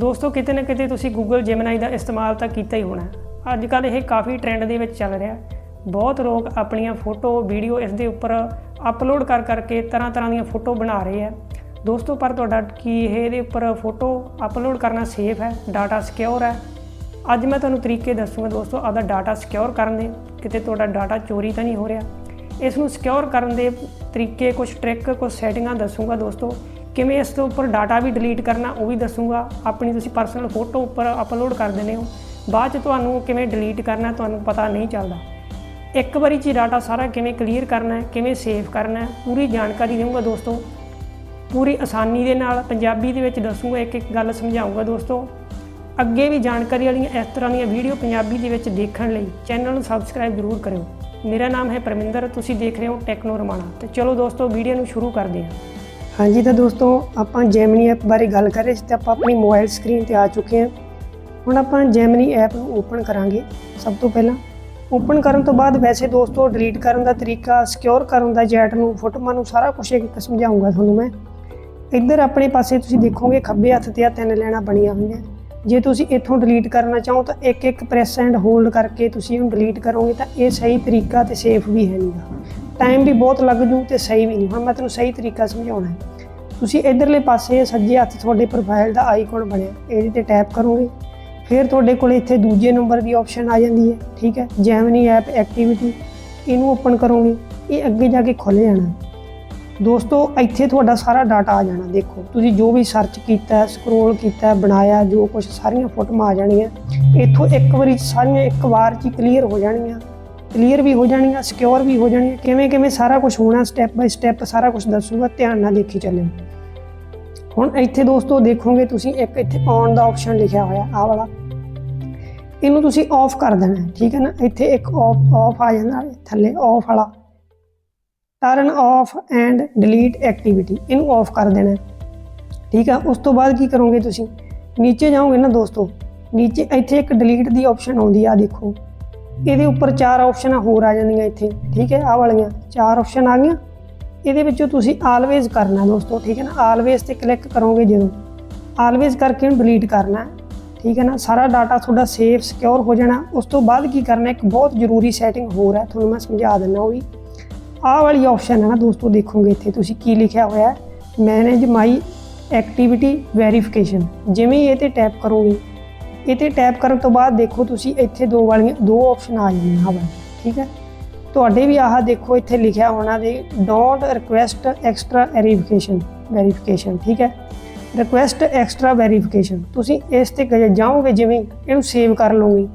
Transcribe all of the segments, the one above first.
ਦੋਸਤੋ, ਕਿਤੇ ਨਾ ਕਿਤੇ ਤੁਸੀਂ Google Gemini ਦਾ ਇਸਤੇਮਾਲ ਤਾਂ ਕੀਤਾ ਹੀ ਹੋਣਾ ਅੱਜ ਕੱਲ ਇਹ ਕਾਫੀ ਟ੍ਰੈਂਡ ਦੇ ਵਿੱਚ ਚੱਲ ਰਿਹਾ ਬਹੁਤ ਲੋਕ ਆਪਣੀਆਂ ਫੋਟੋ, ਵੀਡੀਓ ਇਸ ਦੇ ਉੱਪਰ ਅਪਲੋਡ ਕਰ ਕਰਕੇ ਤਰ੍ਹਾਂ ਤਰ੍ਹਾਂ ਦੀਆਂ ਫੋਟੋ ਬਣਾ ਰਹੇ ਆ ਦੋਸਤੋ, ਪਰ ਤੁਹਾਡਾ ਕੀ ਇਹ ਇਹਦੇ ਉੱਪਰ ਫੋਟੋ ਅਪਲੋਡ ਕਰਨਾ ਸੇਫ ਹੈ? ਡਾਟਾ ਸਿਕਿਉਰ ਹੈ? ਅੱਜ ਮੈਂ ਤੁਹਾਨੂੰ ਤਰੀਕੇ ਦੱਸੂਗਾ ਦੋਸਤੋ, ਆਪਦਾ ਡਾਟਾ ਸਿਕਿਉਰ ਕਰਨ ਦੇ। ਕਿਤੇ ਤੁਹਾਡਾ ਡਾਟਾ ਚੋਰੀ ਤਾਂ ਨਹੀਂ ਹੋ ਰਿਹਾ। ਇਸ ਨੂੰ ਸਿਕਿਉਰ ਕਰਨ ਦੇ ਤਰੀਕੇ ਕੁਝ ਟ੍ਰਿਕ ਕੁਝ ਸੈਟਿੰਗਾਂ ਦੱਸੂਗਾ ਦੋਸਤੋ। ਕਿਵੇਂ ਇਸ ਤੋਂ ਉੱਪਰ ਡਾਟਾ ਵੀ ਡਿਲੀਟ ਕਰਨਾ, ਉਹ ਵੀ ਦੱਸੂਗਾ। ਆਪਣੀ ਤੁਸੀਂ ਪਰਸਨਲ ਫੋਟੋ ਉੱਪਰ ਅਪਲੋਡ ਕਰ ਦਿੰਦੇ ਹੋ। ਬਾਅਦ ਚ ਤੁਹਾਨੂੰ ਕਿਵੇਂ ਡਿਲੀਟ ਕਰਨਾ, ਤੁਹਾਨੂੰ ਪਤਾ ਨਹੀਂ ਚੱਲਦਾ। ਇੱਕ ਵਾਰੀ ਚ ਡਾਟਾ ਸਾਰਾ ਕਿਵੇਂ ਕਲੀਅਰ ਕਰਨਾ ਹੈ ਕਿਵੇਂ ਸੇਵ ਕਰਨਾ ਹੈ ਪੂਰੀ ਜਾਣਕਾਰੀ ਦੇਵਾਂਗਾ ਦੋਸਤੋ। ਪੂਰੀ ਆਸਾਨੀ ਦੇ ਨਾਲ ਪੰਜਾਬੀ ਦੇ ਵਿੱਚ ਦੱਸੂਗਾ, ਇੱਕ ਇੱਕ ਗੱਲ ਸਮਝਾਉਂਗਾ ਦੋਸਤੋ। ਅੱਗੇ ਵੀ ਜਾਣਕਾਰੀ ਵਾਲੀਆਂ ਇਸ ਤਰ੍ਹਾਂ ਦੀਆਂ ਵੀਡੀਓ ਪੰਜਾਬੀ ਦੇ ਵਿੱਚ ਦੇਖਣ ਲਈ ਚੈਨਲ ਨੂੰ ਸਬਸਕ੍ਰਾਈਬ ਜ਼ਰੂਰ ਕਰਿਓ। ਮੇਰਾ ਨਾਮ ਹੈ ਪਰਮਿੰਦਰ, ਤੁਸੀਂ ਦੇਖ ਰਹੇ ਹੋ ਟੈਕਨੋ ਰਮਾਣਾ ਤੇ ਚਲੋ ਦੋਸਤੋ ਵੀਡੀਓ ਨੂੰ ਸ਼ੁਰੂ ਕਰਦੇ ਹਾਂ। ਹਾਂਜੀ ਤਾਂ ਦੋਸਤੋ, ਆਪਾਂ ਜੈਮਨੀ ਐਪ ਬਾਰੇ ਗੱਲ ਕਰ ਰਹੇ ਸੀ ਤੇ ਆਪਾਂ ਆਪਣੀ ਮੋਬਾਈਲ ਸਕਰੀਨ ਤੇ ਆ ਚੁੱਕੇ ਹਾਂ। ਹੁਣ ਆਪਾਂ ਜੈਮਨੀ ਐਪ ਨੂੰ ਓਪਨ ਕਰਾਂਗੇ ਸਭ ਤੋਂ ਪਹਿਲਾਂ। ਓਪਨ ਕਰਨ ਤੋਂ ਬਾਅਦ ਵੈਸੇ ਦੋਸਤੋ ਡਿਲੀਟ ਕਰਨ ਦਾ ਤਰੀਕਾ ਸਿਕਿਉਰ ਕਰਨ ਦਾ ਜੈਟ ਨੂੰ, ਫੋਟੋਆਂ ਨੂੰ ਸਾਰਾ ਕੁਝ ਇੱਕ ਇੱਕ ਸਮਝਾਉਂਗਾ ਤੁਹਾਨੂੰ ਮੈਂ। ਇੱਧਰ ਆਪਣੇ ਪਾਸੇ ਤੁਸੀਂ ਦੇਖੋਗੇ ਖੱਬੇ ਹੱਥ ਤੇ ਆ ਤਿੰਨ ਲੈਣਾ ਬਣੀਆਂ ਹੋਈਆਂ। ਜੇ ਤੁਸੀਂ ਇੱਥੋਂ ਡਿਲੀਟ ਕਰਨਾ ਚਾਹੋ ਤਾਂ ਇੱਕ ਇੱਕ ਪ੍ਰੈਸ ਐਂਡ ਹੋਲਡ ਕਰਕੇ ਤੁਸੀਂ ਇਹਨੂੰ ਡਿਲੀਟ ਕਰੋਗੇ ਤਾਂ ਇਹ ਸਹੀ ਤਰੀਕਾ ਤੇ ਸੇਫ ਵੀ ਹੈ ਨਹੀਂਗਾ ਟਾਈਮ ਵੀ ਬਹੁਤ ਲੱਗ ਜੂ ਤੇ ਸਹੀ ਵੀ ਨਹੀਂ। ਹੁਣ ਮੈਂ ਤੁਹਾਨੂੰ ਸਹੀ ਤਰੀਕਾ ਸਮਝਾਉਣਾ ਹੈ। ਤੁਸੀਂ ਇਧਰਲੇ ਪਾਸੇ ਸੱਜੇ ਹੱਥ ਤੁਹਾਡੇ ਪ੍ਰੋਫਾਈਲ ਦਾ ਆਈਕਨ ਬਣਿਆ। ਇਹਦੇ ਤੇ ਟੈਪ ਕਰੋਗੇ। ਫਿਰ ਤੁਹਾਡੇ ਕੋਲ ਇੱਥੇ ਦੂਜੇ ਨੰਬਰ ਦੀ ਆਪਸ਼ਨ ਆ ਜਾਂਦੀ ਹੈ। ਠੀਕ ਹੈ? ਜੈਮਨੀ ਐਪ ਐਕਟੀਵਿਟੀ ਇਹਨੂੰ ਓਪਨ ਕਰੋਗੇ। ਇਹ ਅੱਗੇ ਜਾ ਕੇ ਖੁੱਲ ਜਾਣਾ। ਦੋਸਤੋ, ਇੱਥੇ ਤੁਹਾਡਾ ਸਾਰਾ ਡਾਟਾ ਆ ਜਾਣਾ। ਦੇਖੋ, ਤੁਸੀਂ ਜੋ ਵੀ ਸਰਚ ਕੀਤਾ ਸਕਰੋਲ ਕੀਤਾ, ਬਣਾਇਆ, ਜੋ ਕੁਝ ਸਾਰੀਆਂ ਫੋਟੋਆਂ ਆ ਜਾਣੀਆਂ। ਇੱਥੋਂ ਇੱਕ ਵਾਰੀ ਸਾਰੀਆਂ ਇੱਕ ਵਾਰ 'ਚ ਕਲੀਅਰ ਹੋ ਜਾਣਗੀਆਂ ਕਲੀਅਰ ਵੀ ਹੋ ਜਾਣਗੀਆਂ ਸਿਕਿਉਰ ਵੀ ਹੋ ਜਾਣਗੀਆਂ ਕਿਵੇਂ ਕਿਵੇਂ ਸਾਰਾ ਕੁਝ ਹੋਣਾ ਸਟੈਪ ਬਾਈ ਸਟੈਪ ਸਾਰਾ ਕੁਝ ਦੱਸੂਗਾ, ਧਿਆਨ ਨਾਲ ਦੇਖੀ ਚੱਲਿਓ ਹੁਣ ਇੱਥੇ ਦੋਸਤੋ ਦੇਖੋਗੇ ਤੁਸੀਂ, ਇੱਕ ਇੱਥੇ ਔਨ ਦਾ ਆਪਸ਼ਨ ਲਿਖਿਆ ਹੋਇਆ, ਆਹ ਵਾਲਾ। ਇਹਨੂੰ ਤੁਸੀਂ ਆਫ ਕਰ ਦੇਣਾ, ਠੀਕ ਹੈ ਨਾ? ਇੱਥੇ ਇੱਕ ਆਫ ਆਫ ਆ ਜਾਂਦਾ, ਥੱਲੇ ਆਫ ਵਾਲਾ। Turn off and delete activity ਇਹਨੂੰ ਆਫ ਕਰ ਦੇਣਾ। ਠੀਕ ਆ? ਉਸ ਤੋਂ ਬਾਅਦ ਕੀ ਕਰੋਗੇ ਤੁਸੀਂ? ਨੀਚੇ ਜਾਓਗੇ ਨਾ ਦੋਸਤੋ, ਨੀਚੇ ਇੱਥੇ ਇੱਕ ਡਿਲੀਟ ਦੀ ਆਪਸ਼ਨ ਆਉਂਦੀ ਆ ਦੇਖੋ। ਇਹਦੇ ਉੱਪਰ ਚਾਰ ਆਪਸ਼ਨਾਂ ਹੋਰ ਆ ਜਾਂਦੀਆਂ ਇੱਥੇ, ਠੀਕ ਹੈ, ਆਹ ਵਾਲੀਆਂ ਚਾਰ ਆਪਸ਼ਨ ਆ ਗਈਆਂ। ਇਹਦੇ ਵਿੱਚੋਂ ਤੁਸੀਂ ਆਲਵੇਜ਼ ਕਰਨਾ ਦੋਸਤੋ, ਠੀਕ ਹੈ ਨਾ ਆਲਵੇਜ਼ ਤੇ ਕਲਿੱਕ ਕਰੋਗੇ ਜਦੋਂ। ਆਲਵੇਜ਼ ਕਰਕੇ ਇਹਨੂੰ ਡਿਲੀਟ ਕਰਨਾ, ਠੀਕ ਹੈ ਨਾ, ਸਾਰਾ ਡਾਟਾ ਤੁਹਾਡਾ ਸੇਫ ਸਿਕਿਉਰ ਹੋ ਜਾਣਾ। ਉਸ ਤੋਂ ਬਾਅਦ ਕੀ ਕਰਨਾ, ਇੱਕ ਬਹੁਤ ਜ਼ਰੂਰੀ ਸੈਟਿੰਗ ਹੋਰ ਹੈ, ਤੁਹਾਨੂੰ ਮੈਂ ਸਮਝਾ ਦਿੰਦਾ ਉਹ ਵੀ। ਆਹ ਵਾਲੀ ਆਪਸ਼ਨ ਹੈ ਨਾ ਦੋਸਤੋ, ਦੇਖੋਗੇ ਇੱਥੇ ਤੁਸੀਂ ਕੀ ਲਿਖਿਆ ਹੋਇਆ ਹੈ। ਮੈਨੇਜ ਮਾਈ ਐਕਟੀਵਿਟੀ ਵੈਰੀਫਿਕੇਸ਼ਨ ਜਿਵੇਂ ਇਹ ਤੇ ਟੈਪ ਕਰੋਗੇ ਇਹ ਤੇ ਟੈਪ ਕਰਨ ਤੋਂ ਬਾਅਦ ਦੇਖੋ ਤੁਸੀਂ ਇੱਥੇ ਦੋ ਵਾਲੀਆਂ, ਦੋ ਆਪਸ਼ਨ ਆ ਜਾਂਦੀਆਂ ਆਹ ਠੀਕ ਹੈ? ਤੁਹਾਡੇ ਵੀ ਆਹ ਦੇਖੋ ਇੱਥੇ ਲਿਖਿਆ ਹੋਣਾ ਦੇ don't request extra verification verification ਠੀਕ ਹੈ? ਰਿਕੁਐਸਟ ਐਕਸਟਰਾ ਵੈਰੀਫਿਕੇਸ਼ਨ ਤੁਸੀਂ ਇਸ ਤੇ ਗ- ਜਾਓਗੇ ਜਿਵੇਂ ਇਹਨੂੰ ਸੇਵ ਕਰ ਲਓਗੇ।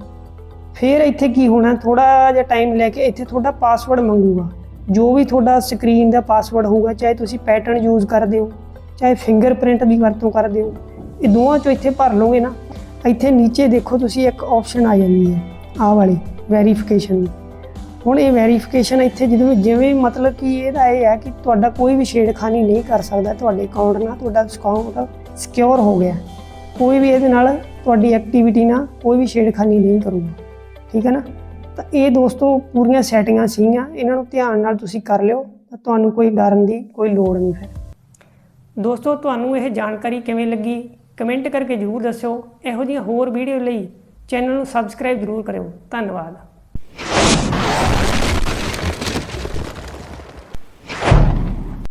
ਫਿਰ ਇੱਥੇ ਕੀ ਹੋਣਾ ਥੋੜਾ ਜਿਹਾ ਟਾਈਮ ਲੈ ਕੇ ਇੱਥੇ ਤੁਹਾਡਾ ਪਾਸਵਰਡ ਮੰਗੂਗਾ। ਜੋ ਵੀ ਤੁਹਾਡਾ ਸਕਰੀਨ ਦਾ ਪਾਸਵਰਡ ਹੋਊਗਾ, ਚਾਹੇ ਤੁਸੀਂ ਪੈਟਰਨ ਯੂਜ਼ ਕਰਦੇ ਹੋ, ਚਾਹੇ ਫਿੰਗਰਪ੍ਰਿੰਟ ਦੀ ਵਰਤੋਂ ਕਰਦੇ ਹੋ, ਇਹ ਦੋਵਾਂ ਚੋਂ ਇੱਥੇ ਭਰ ਲਓਗੇ ਨਾ। ਇੱਥੇ ਨੀਚੇ ਦੇਖੋ ਤੁਸੀਂ ਇੱਕ ਆਪਸ਼ਨ ਆ ਜਾਂਦੀ ਹੈ, ਆਹ ਵਾਲੀ ਵੈਰੀਫਿਕੇਸ਼ਨ ਹੁਣ ਇਹ ਵੈਰੀਫਿਕੇਸ਼ਨ ਇੱਥੇ ਜਦੋਂ ਜਿਵੇਂ ਮਤਲਬ ਕਿ ਇਹਦਾ ਇਹ ਹੈ ਕਿ ਤੁਹਾਡਾ ਕੋਈ ਵੀ ਛੇੜਖਾਨੀ ਨਹੀਂ ਕਰ ਸਕਦਾ, ਤੁਹਾਡੇ ਅਕਾਊਂਟ ਨਾਲ ਤੁਹਾਡਾ ਅਕਾਊਂਟ ਸਿਕਿਉਰ ਹੋ ਗਿਆ। ਕੋਈ ਵੀ ਇਹਦੇ ਨਾਲ ਤੁਹਾਡੀ ਐਕਟੀਵਿਟੀ ਨਾਲ ਕੋਈ ਵੀ ਛੇੜਖਾਨੀ ਨਹੀਂ ਕਰੂਗਾ, ਠੀਕ ਹੈ ਨਾ? ਤਾਂ ਇਹ ਦੋਸਤੋ ਪੂਰੀਆਂ ਸੈਟਿੰਗਾਂ ਸੀਗੀਆਂ, ਇਹਨਾਂ ਨੂੰ ਧਿਆਨ ਨਾਲ ਤੁਸੀਂ ਕਰ ਲਿਓ, ਤਾਂ ਤੁਹਾਨੂੰ ਕੋਈ ਡਰਨ ਦੀ ਕੋਈ ਲੋੜ ਨਹੀਂ ਫਿਰ। ਦੋਸਤੋ, ਤੁਹਾਨੂੰ ਇਹ ਜਾਣਕਾਰੀ ਕਿਵੇਂ ਲੱਗੀ? ਕਮੈਂਟ ਕਰਕੇ ਜਰੂਰ ਦੱਸਿਓ। ਇਹੋ ਜਿਹੀਆਂ ਹੋਰ ਵੀਡੀਓ ਲਈ ਚੈਨਲ ਨੂੰ ਸਬਸਕ੍ਰਾਈਬ ਜਰੂਰ ਕਰਿਓ। ਧੰਨਵਾਦ।